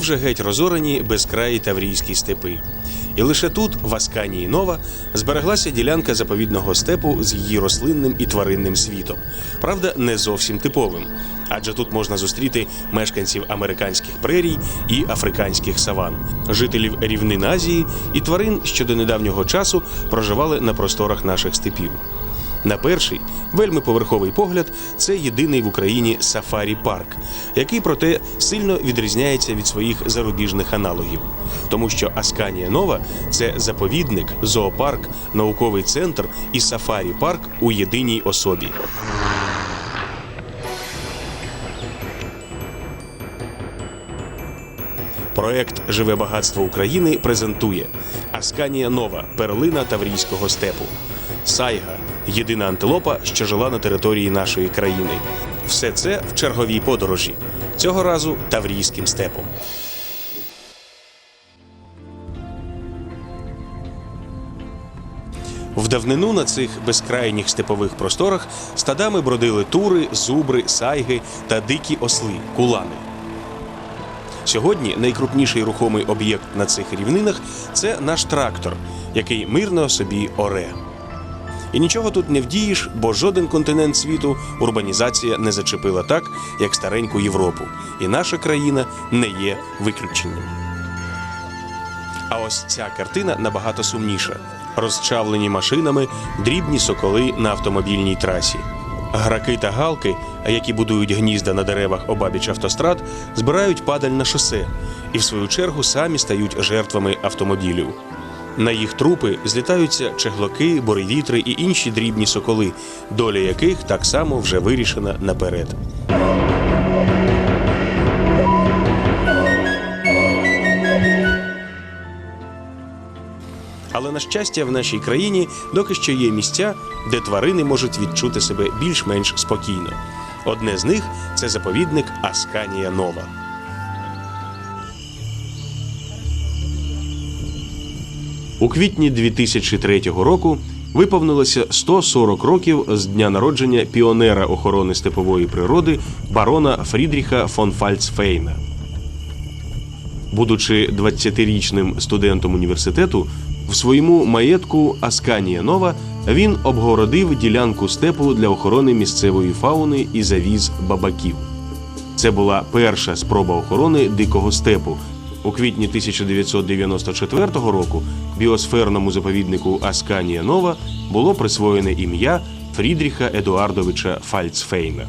Вже геть розорані безкраї таврійські степи. І лише тут, в Асканії Нова, збереглася ділянка заповідного степу з її рослинним і тваринним світом. Правда, не зовсім типовим. Адже тут можна зустріти мешканців американських прерій і африканських саван, жителів рівнин Азії і тварин, що до недавнього часу проживали на просторах наших степів. На перший, вельми поверховий погляд, це єдиний в Україні сафарі-парк, який проте сильно відрізняється від своїх зарубіжних аналогів, тому що Асканія Нова це заповідник, зоопарк, науковий центр і сафарі-парк у єдиній особі. Проект Живе багатство України презентує Асканія Нова перлина Таврійського степу. Сайга єдина антилопа, що жила на території нашої країни. Все це в черговій подорожі. Цього разу Таврійським степом. В давнину на цих безкрайніх степових просторах стадами бродили тури, зубри, сайги та дикі осли кулани. Сьогодні найкрупніший рухомий об'єкт на цих рівнинах це наш трактор, який мирно собі оре. І нічого тут не вдієш, бо жоден континент світу урбанізація не зачепила так, як стареньку Європу. І наша країна не є виключенням. А ось ця картина набагато сумніша: розчавлені машинами, дрібні соколи на автомобільній трасі. Граки та галки, які будують гнізда на деревах обабіч автострад, збирають падаль на шосе і, в свою чергу, самі стають жертвами автомобілів. На їх трупи злітаються чеглоки, буревітри і інші дрібні соколи, доля яких так само вже вирішена наперед. Але на щастя, в нашій країні доки що є місця, де тварини можуть відчути себе більш-менш спокійно. Одне з них це заповідник Асканія Нова. У квітні 2003 року виповнилося 140 років з дня народження піонера охорони степової природи барона Фрідріха фон Фальцфейна. Будучи 20-річним студентом університету, в своєму маєтку Асканія Нова він обгородив ділянку степу для охорони місцевої фауни і завіз бабаків. Це була перша спроба охорони дикого степу. У квітні 1994 року біосферному заповіднику Асканія Нова було присвоєне ім'я Фрідріха Едуардовича Фальцфейна.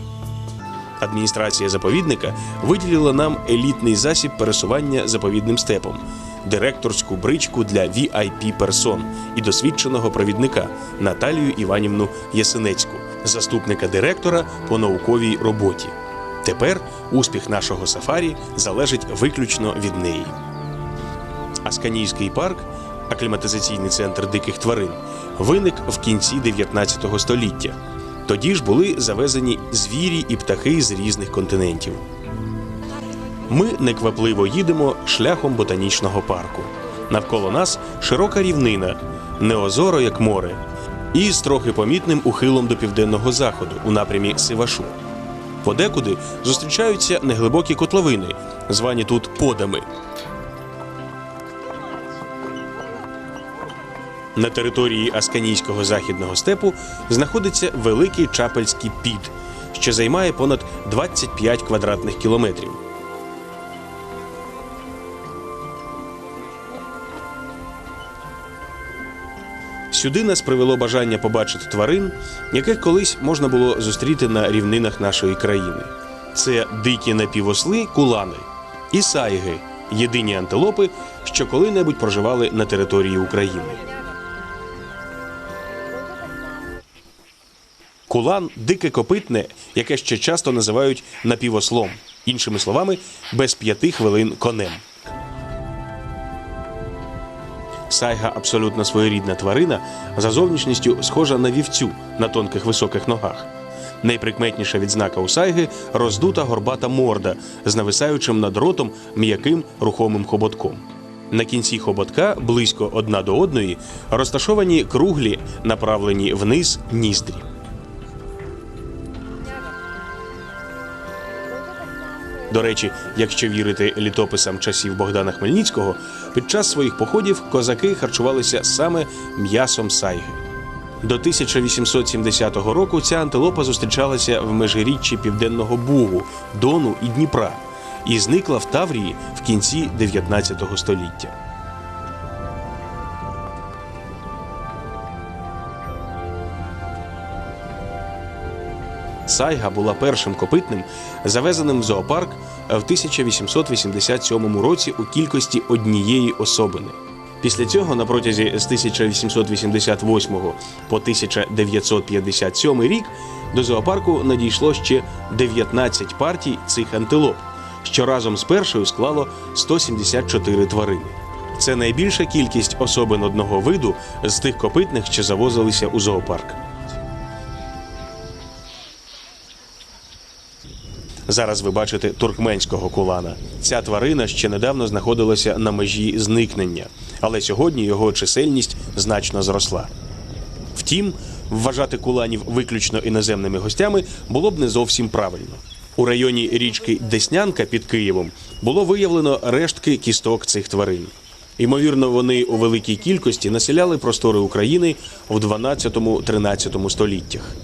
Адміністрація заповідника виділила нам елітний засіб пересування заповідним степом, директорську бричку для vip персон і досвідченого провідника Наталію Іванівну Ясенецьку, заступника директора по науковій роботі. Тепер успіх нашого сафарі залежить виключно від неї. Асканійський парк, акліматизаційний центр диких тварин, виник в кінці 19 століття. Тоді ж були завезені звірі і птахи з різних континентів. Ми неквапливо їдемо шляхом ботанічного парку. Навколо нас широка рівнина, неозоро як море, і з трохи помітним ухилом до південного заходу у напрямі Сивашу. Подекуди зустрічаються неглибокі котловини, звані тут подами. На території Асканійського західного степу знаходиться великий Чапельський під, що займає понад 25 квадратних кілометрів. Сюди нас привело бажання побачити тварин, яких колись можна було зустріти на рівнинах нашої країни. Це дикі напівосли кулани і сайги єдині антилопи, що коли-небудь проживали на території України. Кулан дике копитне, яке ще часто називають напівослом, іншими словами, без п'яти хвилин конем. Сайга абсолютно своєрідна тварина, за зовнішністю схожа на вівцю на тонких високих ногах. Найприкметніша відзнака у сайги роздута горбата морда з нависаючим над ротом м'яким рухомим хоботком. На кінці хоботка, близько одна до одної, розташовані круглі, направлені вниз ніздрі. До речі, якщо вірити літописам часів Богдана Хмельницького, під час своїх походів козаки харчувалися саме м'ясом сайги. До 1870 року ця антилопа зустрічалася в межиріччі Південного Бугу, Дону і Дніпра і зникла в Таврії в кінці 19 століття. Сайга була першим копитним, завезеним в зоопарк в 1887 році у кількості однієї особини. Після цього на протязі з 1888 по 1957 рік до зоопарку надійшло ще 19 партій цих антилоп, що разом з першою склало 174 тварини. Це найбільша кількість особин одного виду з тих копитних, що завозилися у зоопарк. Зараз ви бачите туркменського кулана. Ця тварина ще недавно знаходилася на межі зникнення, але сьогодні його чисельність значно зросла. Втім, вважати куланів виключно іноземними гостями було б не зовсім правильно. У районі річки Деснянка під Києвом було виявлено рештки кісток цих тварин. Ймовірно, вони у великій кількості населяли простори України в 12-13 століттях.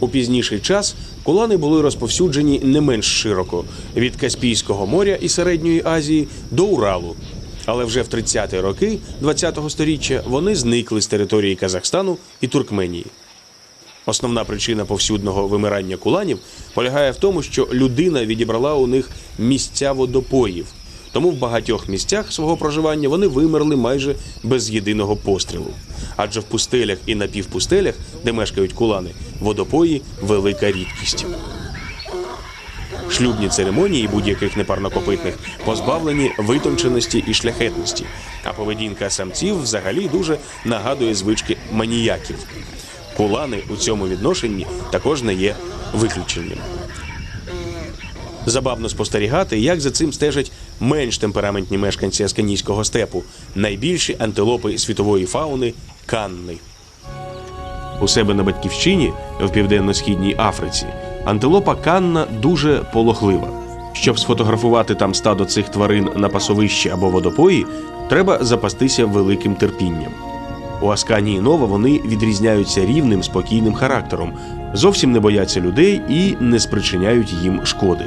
У пізніший час кулани були розповсюджені не менш широко від Каспійського моря і Середньої Азії до Уралу. Але вже в 30-ті роки ХХ століття вони зникли з території Казахстану і Туркменії. Основна причина повсюдного вимирання куланів полягає в тому, що людина відібрала у них місця водопоїв. Тому в багатьох місцях свого проживання вони вимерли майже без єдиного пострілу. Адже в пустелях і напівпустелях, де мешкають кулани, водопої велика рідкість. Шлюбні церемонії будь-яких непарнокопитних позбавлені витонченості і шляхетності, а поведінка самців взагалі дуже нагадує звички маніяків. Кулани у цьому відношенні також не є виключенням. Забавно спостерігати, як за цим стежать менш темпераментні мешканці асканійського степу, найбільші антилопи світової фауни канни. У себе на батьківщині в південно-східній Африці антилопа канна дуже полохлива. Щоб сфотографувати там стадо цих тварин на пасовищі або водопої, треба запастися великим терпінням. У Асканії Нова вони відрізняються рівним спокійним характером, зовсім не бояться людей і не спричиняють їм шкоди.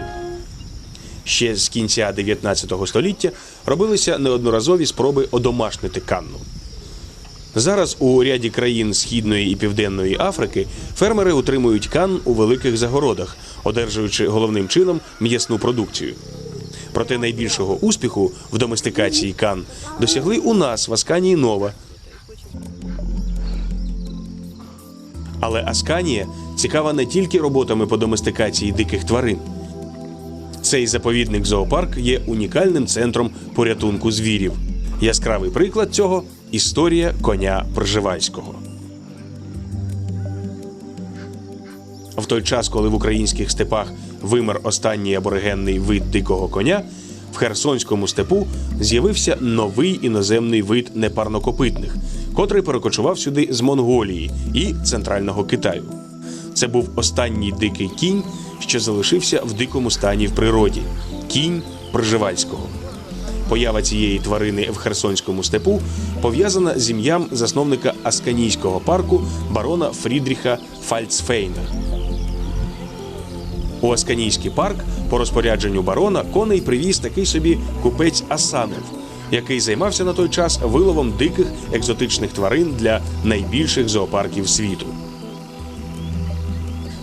Ще з кінця 19 століття робилися неодноразові спроби одомашнити канну. Зараз у ряді країн Східної і Південної Африки фермери утримують кан у великих загородах, одержуючи головним чином м'ясну продукцію. Проте найбільшого успіху в доместикації кан досягли у нас в Асканії Нова. Але Асканія цікава не тільки роботами по доместикації диких тварин. Цей заповідник зоопарк є унікальним центром порятунку звірів. Яскравий приклад цього історія коня Пржевальського. В той час, коли в українських степах вимер останній аборигенний вид дикого коня, в Херсонському степу з'явився новий іноземний вид непарнокопитних, котрий перекочував сюди з Монголії і центрального Китаю. Це був останній дикий кінь, що залишився в дикому стані в природі кінь Пржевальського. Поява цієї тварини в Херсонському степу пов'язана з ім'ям засновника Асканійського парку барона Фрідріха Фальцфейна. У Асканійський парк по розпорядженню барона коней привіз такий собі купець Асанов, який займався на той час виловом диких екзотичних тварин для найбільших зоопарків світу.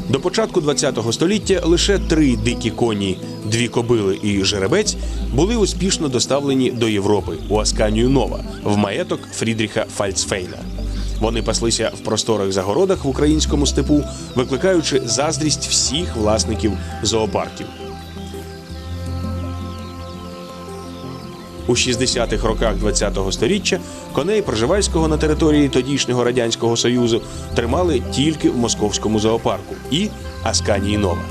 До початку ХХ століття лише три дикі коні, дві кобили і жеребець були успішно доставлені до Європи у Асканію Нова в маєток Фрідріха Фальцфейна. Вони паслися в просторих загородах в українському степу, викликаючи заздрість всіх власників зоопарків. У 60-х роках ХХ століття коней Пржевальського на території тодішнього радянського союзу тримали тільки в московському зоопарку і Асканії Нова.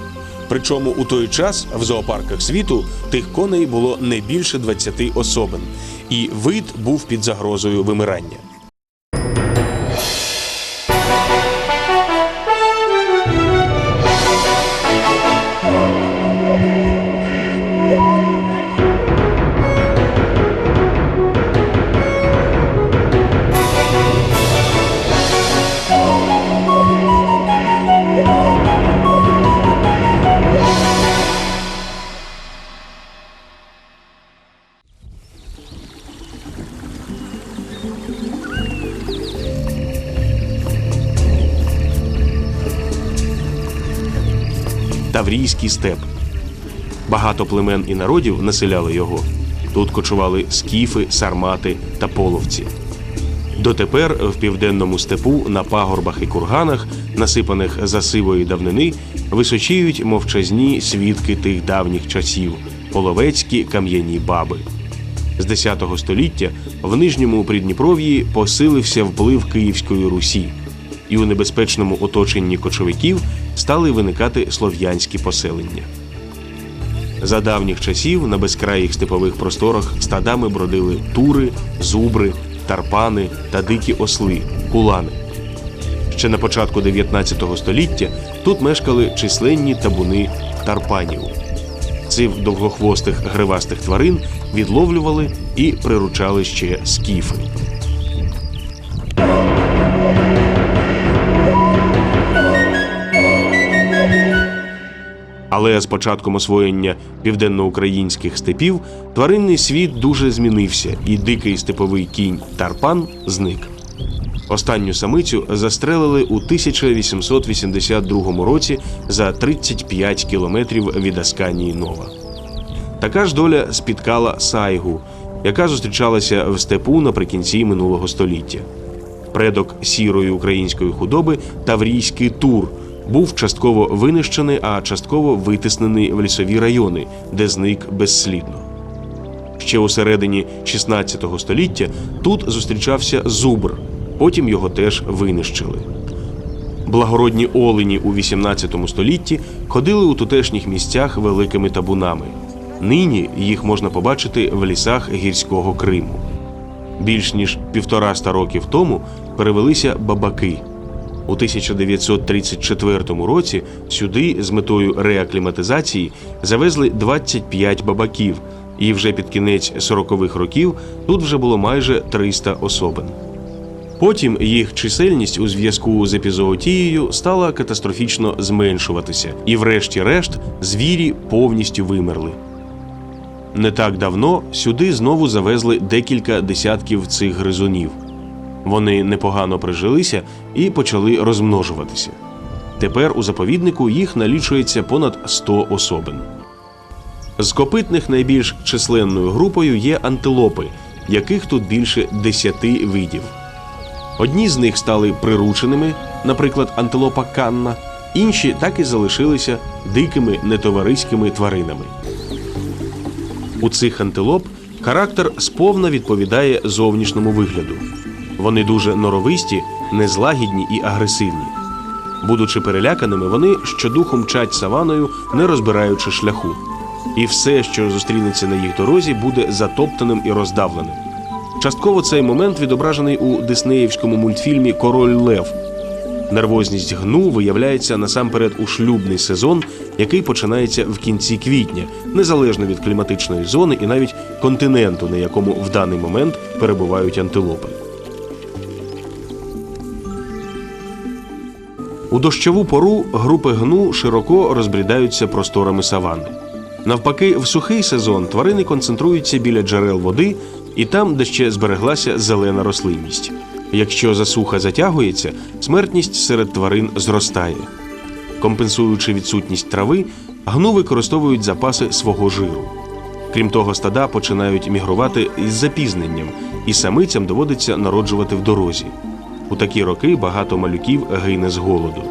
Причому у той час в зоопарках світу тих коней було не більше 20 особин, і вид був під загрозою вимирання. Таврійський степ. Багато племен і народів населяли його. Тут кочували скіфи, сармати та половці. Дотепер в південному степу на пагорбах і курганах, насипаних за сивої давнини, височіють мовчазні свідки тих давніх часів половецькі кам'яні баби. З X століття в нижньому Придніпров'ї посилився вплив Київської Русі, і у небезпечному оточенні кочовиків стали виникати слов'янські поселення. За давніх часів на безкраїх степових просторах стадами бродили тури, зубри, тарпани та дикі осли, кулани. Ще на початку 19 століття тут мешкали численні табуни тарпанів. Цих довгохвостих гривастих тварин відловлювали і приручали ще скіфи. Але з початком освоєння південноукраїнських степів тваринний світ дуже змінився, і дикий степовий кінь Тарпан зник. Останню самицю застрелили у 1882 році за 35 кілометрів від Асканії Нова. Така ж доля спіткала сайгу, яка зустрічалася в степу наприкінці минулого століття. Предок сірої української худоби Таврійський тур був частково винищений, а частково витиснений в лісові райони, де зник безслідно. Ще у середині 16 століття тут зустрічався зубр, потім його теж винищили. Благородні олені у 18 столітті ходили у тутешніх місцях великими табунами. Нині їх можна побачити в лісах гірського Криму. Більш ніж півтораста років тому перевелися бабаки. У 1934 році сюди з метою реакліматизації завезли 25 бабаків, і вже під кінець 40-х років тут вже було майже 300 особин. Потім їх чисельність у зв'язку з епізоотією стала катастрофічно зменшуватися, і, врешті-решт, звірі повністю вимерли. Не так давно сюди знову завезли декілька десятків цих гризунів. Вони непогано прижилися і почали розмножуватися. Тепер у заповіднику їх налічується понад 100 особин. З копитних найбільш численною групою є антилопи, яких тут більше 10 видів. Одні з них стали прирученими, наприклад, антилопа Канна, інші так і залишилися дикими нетовариськими тваринами. У цих антилоп характер сповна відповідає зовнішньому вигляду. Вони дуже норовисті, незлагідні і агресивні. Будучи переляканими, вони щодуху мчать саваною, не розбираючи шляху. І все, що зустрінеться на їх дорозі, буде затоптаним і роздавленим. Частково цей момент відображений у диснеївському мультфільмі Король Лев. Нервозність гну виявляється насамперед у шлюбний сезон, який починається в кінці квітня, незалежно від кліматичної зони і навіть континенту, на якому в даний момент перебувають антилопи. У дощову пору групи гну широко розбрідаються просторами савани. Навпаки, в сухий сезон тварини концентруються біля джерел води і там, де ще збереглася зелена рослинність. Якщо засуха затягується, смертність серед тварин зростає. Компенсуючи відсутність трави, гну використовують запаси свого жиру. Крім того, стада починають мігрувати із запізненням, і самицям доводиться народжувати в дорозі. У такі роки багато малюків гине з голоду.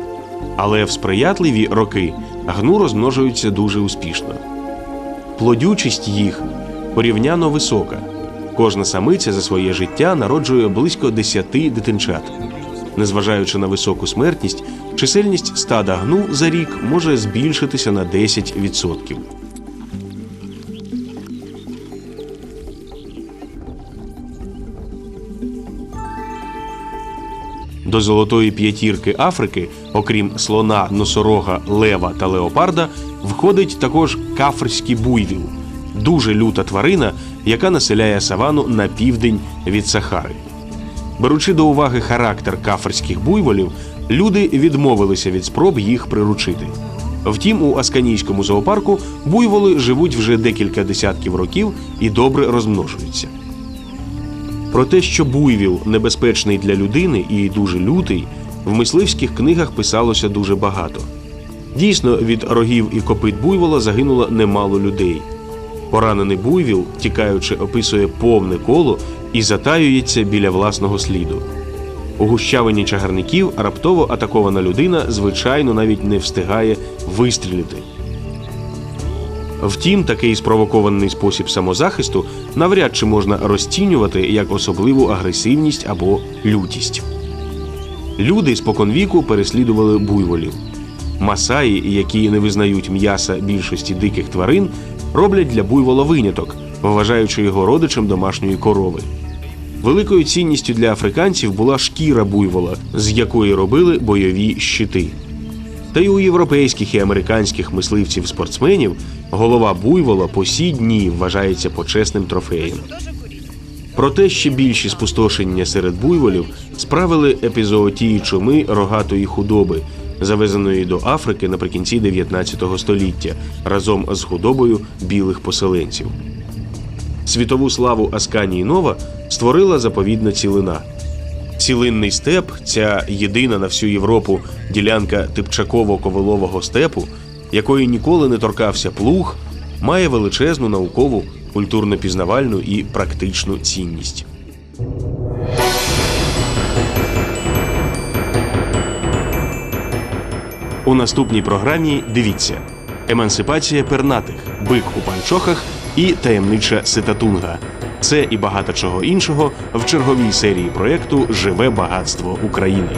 Але в сприятливі роки гну розмножуються дуже успішно. Плодючість їх порівняно висока. Кожна самиця за своє життя народжує близько 10 дитинчат. Незважаючи на високу смертність, чисельність стада гну за рік може збільшитися на 10%. До золотої п'ятірки Африки, окрім слона, носорога, лева та леопарда, входить також кафрський буйвіл дуже люта тварина, яка населяє савану на південь від Сахари. Беручи до уваги характер кафрських буйволів, люди відмовилися від спроб їх приручити. Втім, у Асканійському зоопарку буйволи живуть вже декілька десятків років і добре розмножуються. Про те, що буйвіл небезпечний для людини і дуже лютий, в мисливських книгах писалося дуже багато. Дійсно, від рогів і копит буйвола загинуло немало людей. Поранений буйвіл, тікаючи, описує повне коло і затаюється біля власного сліду. У гущавині чагарників раптово атакована людина, звичайно, навіть не встигає вистрілити. Втім, такий спровокований спосіб самозахисту навряд чи можна розцінювати як особливу агресивність або лютість. Люди споконвіку переслідували буйволів. Масаї, які не визнають м'яса більшості диких тварин, роблять для буйвола виняток, вважаючи його родичем домашньої корови. Великою цінністю для африканців була шкіра буйвола, з якої робили бойові щити. Та й у європейських і американських мисливців-спортсменів голова буйвола по сі дні вважається почесним трофеєм. Проте ще більші спустошення серед буйволів справили епізоотії чуми рогатої худоби, завезеної до Африки наприкінці 19 століття разом з худобою білих поселенців. Світову славу Асканії Нова створила заповідна цілина. Цілинний степ, ця єдина на всю Європу ділянка типчаково-ковилового степу, якої ніколи не торкався плуг, має величезну наукову, культурно-пізнавальну і практичну цінність. У наступній програмі дивіться: емансипація пернатих, бик у панчохах і таємнича ситатунга. Це і багато чого іншого в черговій серії проєкту Живе багатство України.